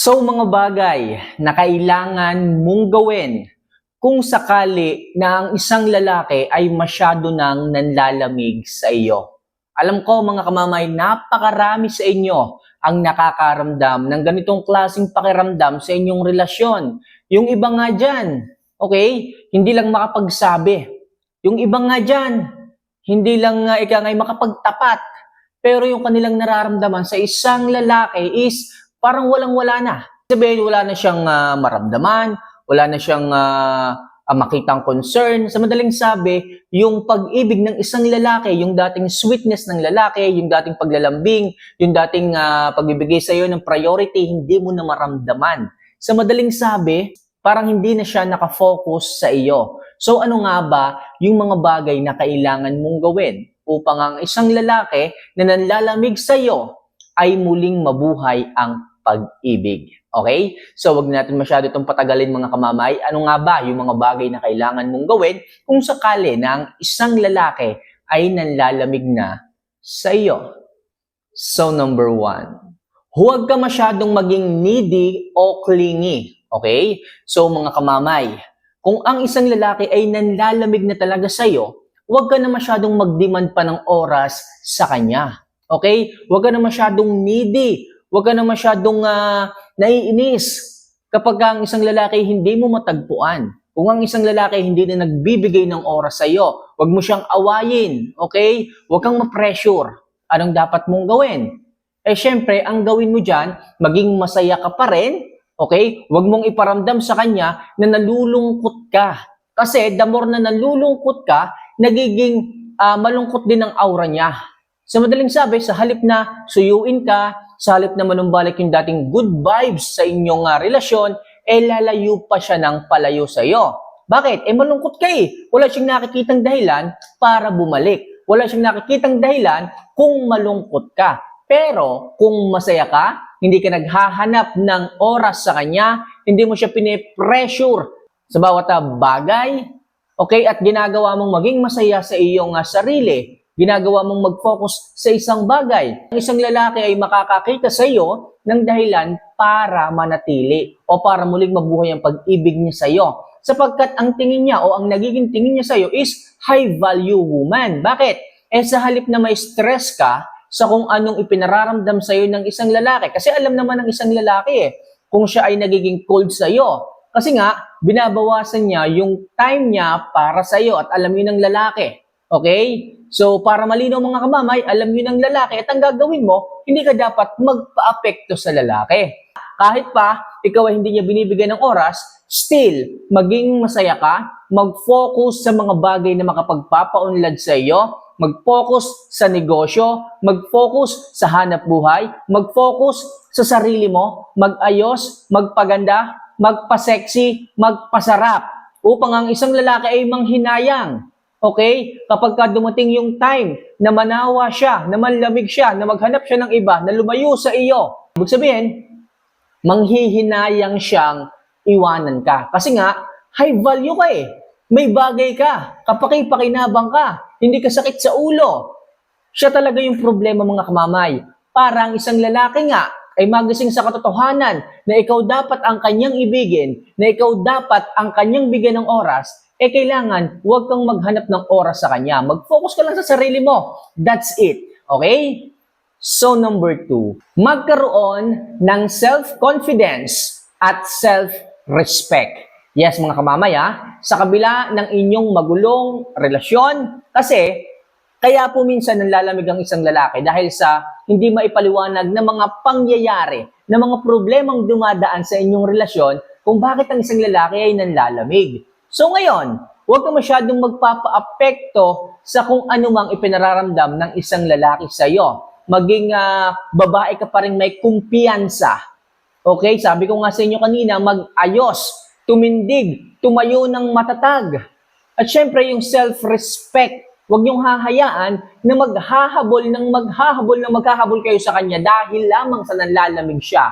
So mga bagay na kailangan mong gawin kung sakali na ang isang lalaki ay masyado nang nanlalamig sa iyo. Alam ko mga kamamay, napakarami sa inyo ang nakakaramdam ng ganitong klaseng pakiramdam sa inyong relasyon. Yung iba nga dyan, okay, hindi lang makapagsabi. Yung iba nga dyan, hindi lang uh, ika ngay makapagtapat. Pero yung kanilang nararamdaman sa isang lalaki is parang walang-wala na. Sabihin, wala na siyang ah, maramdaman, wala na siyang ah, makitang concern. Sa madaling sabi, yung pag-ibig ng isang lalaki, yung dating sweetness ng lalaki, yung dating paglalambing, yung dating ah, pagbibigay sa iyo ng priority, hindi mo na maramdaman. Sa madaling sabi, parang hindi na siya nakafocus sa iyo. So ano nga ba yung mga bagay na kailangan mong gawin upang ang isang lalaki na nanlalamig sa iyo ay muling mabuhay ang pag-ibig. Okay? So, wag natin masyado itong patagalin mga kamamay. Ano nga ba yung mga bagay na kailangan mong gawin kung sakali ang isang lalaki ay nanlalamig na sa iyo? So, number one, huwag ka masyadong maging needy o clingy. Okay? So, mga kamamay, kung ang isang lalaki ay nanlalamig na talaga sa iyo, huwag ka na masyadong mag-demand pa ng oras sa kanya. Okay? Huwag ka na masyadong needy. Huwag ka na masyadong ah, naiinis kapag ang isang lalaki hindi mo matagpuan. Kung ang isang lalaki hindi na nagbibigay ng oras sa iyo, huwag mo siyang awayin, okay? Huwag kang ma-pressure. Anong dapat mong gawin? Eh syempre, ang gawin mo dyan, maging masaya ka pa rin, okay? Huwag mong iparamdam sa kanya na nalulungkot ka. Kasi the more na nalulungkot ka, nagiging ah, malungkot din ang aura niya. Sa madaling sabi, sa halip na suyuin ka, sa halip na manumbalik yung dating good vibes sa inyong ah, relasyon, eh lalayo pa siya ng palayo sa iyo. Bakit? Eh malungkot ka eh. Wala siyang nakikitang dahilan para bumalik. Wala siyang nakikitang dahilan kung malungkot ka. Pero kung masaya ka, hindi ka naghahanap ng oras sa kanya, hindi mo siya pinipressure sa bawat ah, bagay, okay, at ginagawa mong maging masaya sa iyong ah, sarili, ginagawa mong mag-focus sa isang bagay. Ang isang lalaki ay makakakita sa iyo ng dahilan para manatili o para muling mabuhay ang pag-ibig niya sa iyo. Sapagkat ang tingin niya o ang nagiging tingin niya sa iyo is high value woman. Bakit? Eh sa halip na may stress ka sa kung anong ipinararamdam sa iyo ng isang lalaki. Kasi alam naman ng isang lalaki eh, kung siya ay nagiging cold sa iyo. Kasi nga, binabawasan niya yung time niya para sa iyo at alam yun ng lalaki. Okay? So, para malinaw mga kamamay, alam yun ng lalaki at ang gagawin mo, hindi ka dapat magpa-apekto sa lalaki. Kahit pa, ikaw ay hindi niya binibigyan ng oras, still, maging masaya ka, mag-focus sa mga bagay na makapagpapaunlad sa iyo, mag-focus sa negosyo, mag-focus sa hanap buhay, mag-focus sa sarili mo, mag-ayos, magpaganda, magpa-sexy, magpasarap, upang ang isang lalaki ay manghinayang. Okay? Kapag ka dumating yung time na manawa siya, na manlamig siya, na maghanap siya ng iba, na lumayo sa iyo, ibig sabihin, manghihinayang siyang iwanan ka. Kasi nga, high value ka eh. May bagay ka. Kapaki-pakinabang ka. Hindi ka sakit sa ulo. Siya talaga yung problema mga kamamay. Parang isang lalaki nga ay magising sa katotohanan na ikaw dapat ang kanyang ibigin, na ikaw dapat ang kanyang bigyan ng oras, eh kailangan huwag kang maghanap ng oras sa kanya. Mag-focus ka lang sa sarili mo. That's it. Okay? So number two, magkaroon ng self-confidence at self-respect. Yes, mga kamamaya, sa kabila ng inyong magulong relasyon, kasi kaya po minsan nanlalamig ang isang lalaki dahil sa hindi maipaliwanag na mga pangyayari, na mga problemang dumadaan sa inyong relasyon kung bakit ang isang lalaki ay nanlalamig. So ngayon, huwag ka masyadong magpapa-apekto sa kung ano mang ipinararamdam ng isang lalaki sa iyo. Maging ah, babae ka pa rin may kumpiyansa. Okay, sabi ko nga sa inyo kanina, mag-ayos, tumindig, tumayo ng matatag. At syempre, yung self-respect. Huwag niyong hahayaan na maghahabol ng maghahabol na maghahabol kayo sa kanya dahil lamang sa nanlalamig siya.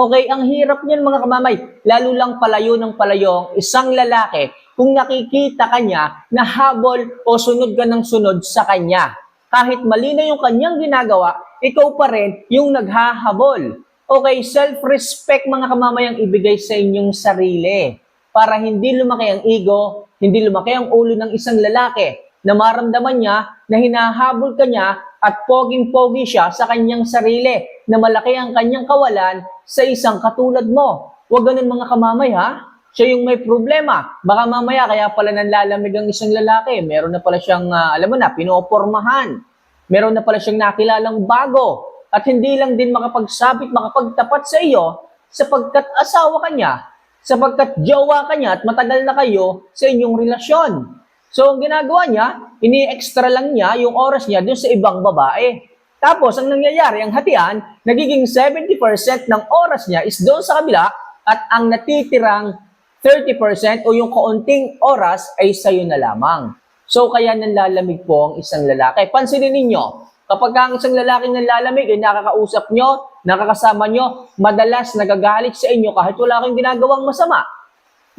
Okay, ang hirap niyan mga kamamay. Lalo lang palayo ng palayo ang isang lalaki kung nakikita kanya na habol o sunod ka ng sunod sa kanya. Kahit mali na yung kanyang ginagawa, ikaw pa rin yung naghahabol. Okay, self-respect mga kamamayang ibigay sa inyong sarili para hindi lumaki ang ego, hindi lumaki ang ulo ng isang lalaki na maramdaman niya na hinahabol ka niya at poging-pogi siya sa kanyang sarili na malaki ang kanyang kawalan sa isang katulad mo. Huwag ganun mga kamamay ha. Siya yung may problema. Baka mamaya kaya pala nanlalamig ang isang lalaki. Meron na pala siyang, ah, alam mo na, pinopormahan. Meron na pala siyang nakilalang bago. At hindi lang din makapagsabit, makapagtapat sa iyo sapagkat asawa ka niya, sapagkat jowa ka niya at matagal na kayo sa inyong relasyon. So, ang ginagawa niya, ini-extra lang niya yung oras niya dun sa ibang babae. Tapos, ang nangyayari, ang hatian, nagiging 70% ng oras niya is doon sa kabila at ang natitirang 30% o yung kaunting oras ay sa'yo na lamang. So, kaya nanlalamig po ang isang lalaki. Pansinin ninyo, kapag ang isang lalaki nanlalamig, ay nakakausap nyo, nakakasama nyo, madalas nagagalit sa inyo kahit wala kang ginagawang masama.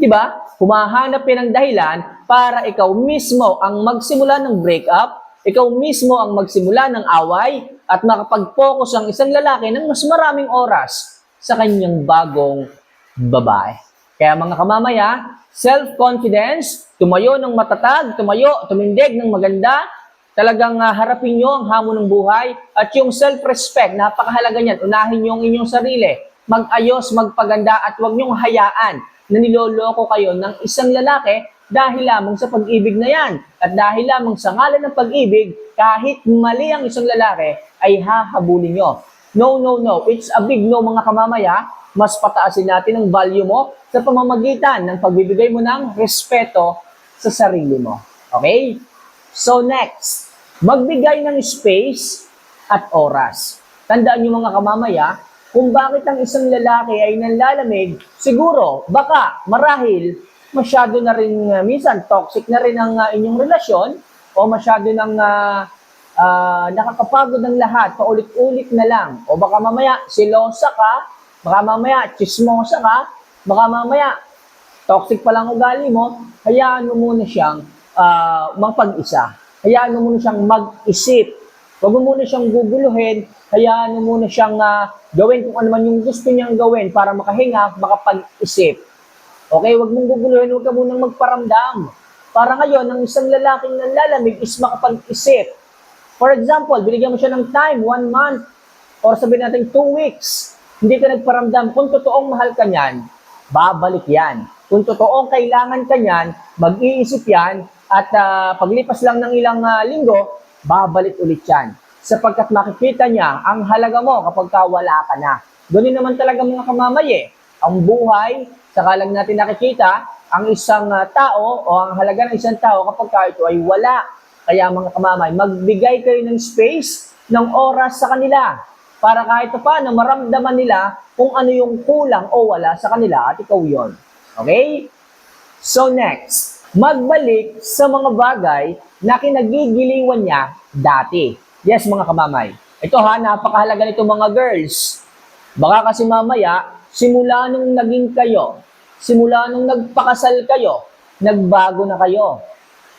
Di ba? Humahanap yan ng dahilan para ikaw mismo ang magsimula ng breakup, ikaw mismo ang magsimula ng away, at makapag-focus ang isang lalaki ng mas maraming oras sa kanyang bagong babae. Kaya mga kamamaya, self-confidence, tumayo ng matatag, tumayo, tumindig ng maganda, talagang ah, harapin nyo ang hamon ng buhay, at yung self-respect, napakahalaga niyan, unahin nyo ang inyong sarili, mag-ayos, magpaganda, at huwag nyong hayaan na niloloko kayo ng isang lalaki dahil lamang sa pag-ibig na yan. At dahil lamang sa ngalan ng pag-ibig, kahit mali ang isang lalaki, ay hahabulin nyo. No, no, no. It's a big no mga kamamaya. Mas pataasin natin ang value mo sa pamamagitan ng pagbibigay mo ng respeto sa sarili mo. Okay? So next, magbigay ng space at oras. Tandaan niyo mga kamamaya, kung bakit ang isang lalaki ay nanlalamig, siguro, baka, marahil, masyado na rin, uh, minsan, toxic na rin ang uh, inyong relasyon, o masyado nang uh, uh, nakakapagod ng lahat, paulit-ulit na lang. O baka mamaya, silosa ka, baka mamaya, chismosa ka, baka mamaya, toxic pa lang ugali mo, hayaan mo muna siyang uh, magpag-isa. Hayaan mo muna siyang mag-isip. Huwag mo muna siyang guguluhin, hayaan mo muna siyang uh, gawin kung ano man yung gusto niyang gawin para makahinga, makapag-isip. Okay, huwag mong guguluhin, huwag ka munang magparamdam. Para ngayon, ang isang lalaking nanlalamig is makapag-isip. For example, binigyan mo siya ng time, one month, or sabihin natin two weeks. Hindi ka nagparamdam. Kung totoong mahal ka niyan, babalik yan. Kung totoong kailangan ka niyan, mag-iisip yan, at uh, paglipas lang ng ilang uh, linggo, babalik ulit yan. Sapagkat makikita niya ang halaga mo kapag ka wala ka na. Ganun naman talaga mga kamamay eh. Ang buhay, saka lang natin nakikita, ang isang uh, tao o ang halaga ng isang tao kapag ka ito ay wala. Kaya mga kamamay, magbigay kayo ng space, ng oras sa kanila para kahit paano maramdaman nila kung ano yung kulang o wala sa kanila at ikaw yon. Okay? So next, magbalik sa mga bagay na kinagigiliwan niya dati. Yes, mga kamamay. Ito ha, napakahalaga nito mga girls. Baka kasi mamaya, simula nung naging kayo, simula nung nagpakasal kayo, nagbago na kayo.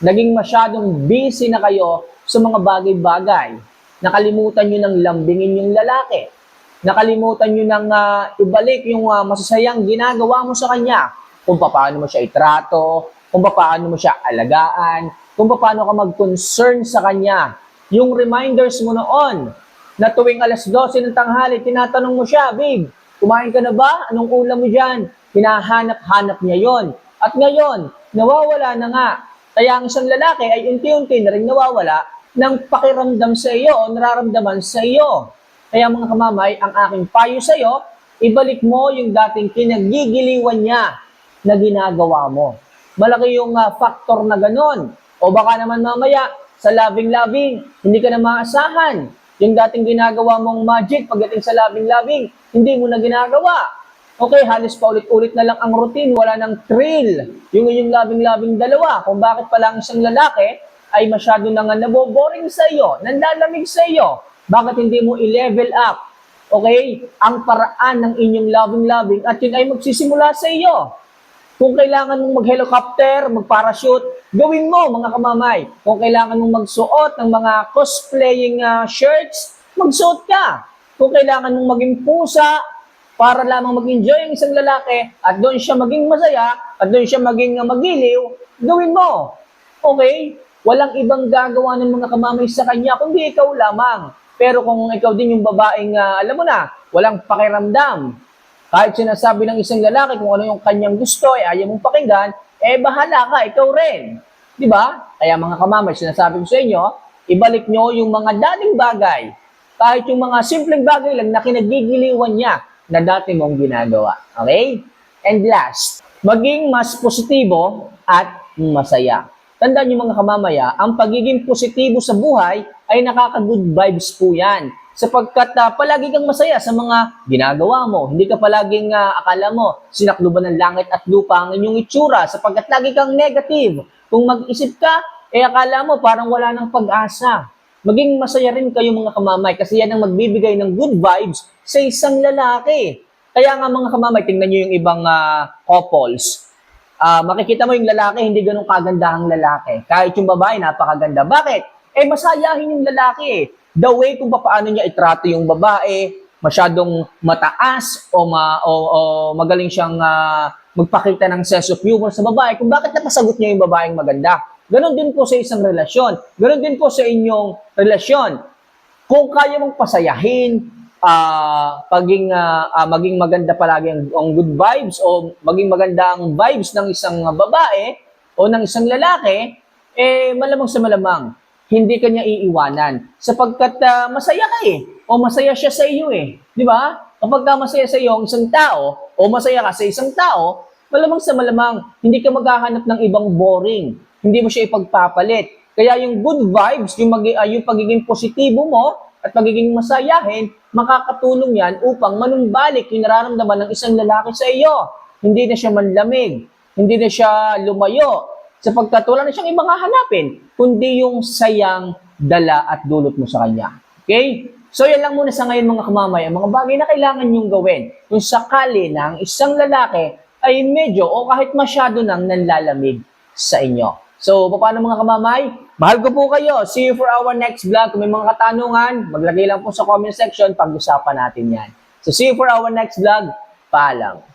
Naging masyadong busy na kayo sa mga bagay-bagay. Nakalimutan nyo ng lambingin yung lalaki. Nakalimutan nyo ng uh, ibalik yung uh, masasayang ginagawa mo sa kanya. Kung paano mo siya itrato, kung paano mo siya alagaan, kung paano ka mag-concern sa kanya. Yung reminders mo noon, na tuwing alas 12 ng tanghali, tinatanong mo siya, babe, kumain ka na ba? Anong ulam mo dyan? Hinahanap-hanap niya yon. At ngayon, nawawala na nga. Kaya ang isang lalaki ay unti-unti na rin nawawala ng pakiramdam sa iyo o nararamdaman sa iyo. Kaya mga kamamay, ang aking payo sa iyo, ibalik mo yung dating kinagigiliwan niya na ginagawa mo. Malaki yung uh, factor na ganon. O baka naman mamaya, sa loving-loving, hindi ka na maasahan. Yung dating ginagawa mong magic pagdating sa loving-loving, hindi mo na ginagawa. Okay, halos paulit-ulit na lang ang routine, wala nang thrill. Yung inyong loving-loving dalawa, kung bakit pala ang isang lalaki ay masyado na nga naboboring sa iyo, nanlalamig sa iyo. Bakit hindi mo i-level up? Okay? Ang paraan ng inyong loving-loving at yun ay magsisimula sa iyo. Kung kailangan mong mag-helicopter, mag-parachute, gawin mo mga kamamay. Kung kailangan mong magsuot ng mga cosplaying uh, shirts, magsuot ka. Kung kailangan mong maging pusa, para lamang mag-enjoy ang isang lalaki at doon siya maging masaya at doon siya maging uh, magiliw, gawin mo. Okay? Walang ibang gagawa ng mga kamamay sa kanya kundi ikaw lamang. Pero kung ikaw din yung babaeng, ah, alam mo na, walang pakiramdam, kahit sinasabi ng isang lalaki kung ano yung kanyang gusto, eh, ayaw mong pakinggan, eh bahala ka, ikaw rin. Di ba? Kaya mga kamamay, sinasabi ko sa inyo, ibalik nyo yung mga dating bagay. Kahit yung mga simpleng bagay lang na kinagigiliwan niya na dati mong ginagawa. Okay? And last, maging mas positibo at masaya. Tandaan niyo mga kamamaya, ang pagiging positibo sa buhay ay nakaka-good vibes po yan. Sapagkat ah, palagi kang masaya sa mga ginagawa mo. Hindi ka palaging ah, akala mo, sinakluban ng langit at lupa ang inyong itsura sapagkat lagi kang negative. Kung mag-isip ka, eh akala mo parang wala ng pag-asa. Maging masaya rin kayo mga kamamay kasi yan ang magbibigay ng good vibes sa isang lalaki. Kaya nga mga kamamay, tingnan nyo yung ibang ah, couples ah makikita mo yung lalaki, hindi ganun kagandahang lalaki. Kahit yung babae, napakaganda. Bakit? Eh, masayahin yung lalaki. The way kung paano niya itrato yung babae, masyadong mataas o, ma, o, o magaling siyang ah, magpakita ng sense of humor sa babae, kung bakit napasagot niya yung babaeng maganda. Ganon din po sa isang relasyon. Ganon din po sa inyong relasyon. Kung kaya mong pasayahin, ah paging ah, ah, maging maganda palagi ang, ang good vibes o maging maganda ang vibes ng isang babae o ng isang lalaki, eh malamang sa malamang hindi kanya iiwanan sapagkat ah, masaya ka eh o masaya siya sa iyo eh, di ba? Kapag ka masaya sa iyo ang isang tao o masaya ka sa isang tao, malamang sa malamang hindi ka maghahanap ng ibang boring. Hindi mo siya ipagpapalit. Kaya yung good vibes, yung, magi- ah, yung pagiging positibo mo at pagiging masayahin, makakatulong yan upang manumbalik yung nararamdaman ng isang lalaki sa iyo. Hindi na siya manlamig, hindi na siya lumayo, sapagkat wala na siyang ibang hahanapin, kundi yung sayang dala at dulot mo sa kanya. Okay? So yan lang muna sa ngayon mga kamamay, mga bagay na kailangan nyong gawin kung sakali ang isang lalaki ay medyo o kahit masyado nang nanlalamig sa inyo. So, paano mga kamamay? Mahal ko po kayo. See you for our next vlog. Kung may mga katanungan, maglagay lang po sa comment section. Pag-usapan natin yan. So, see you for our next vlog. Paalam.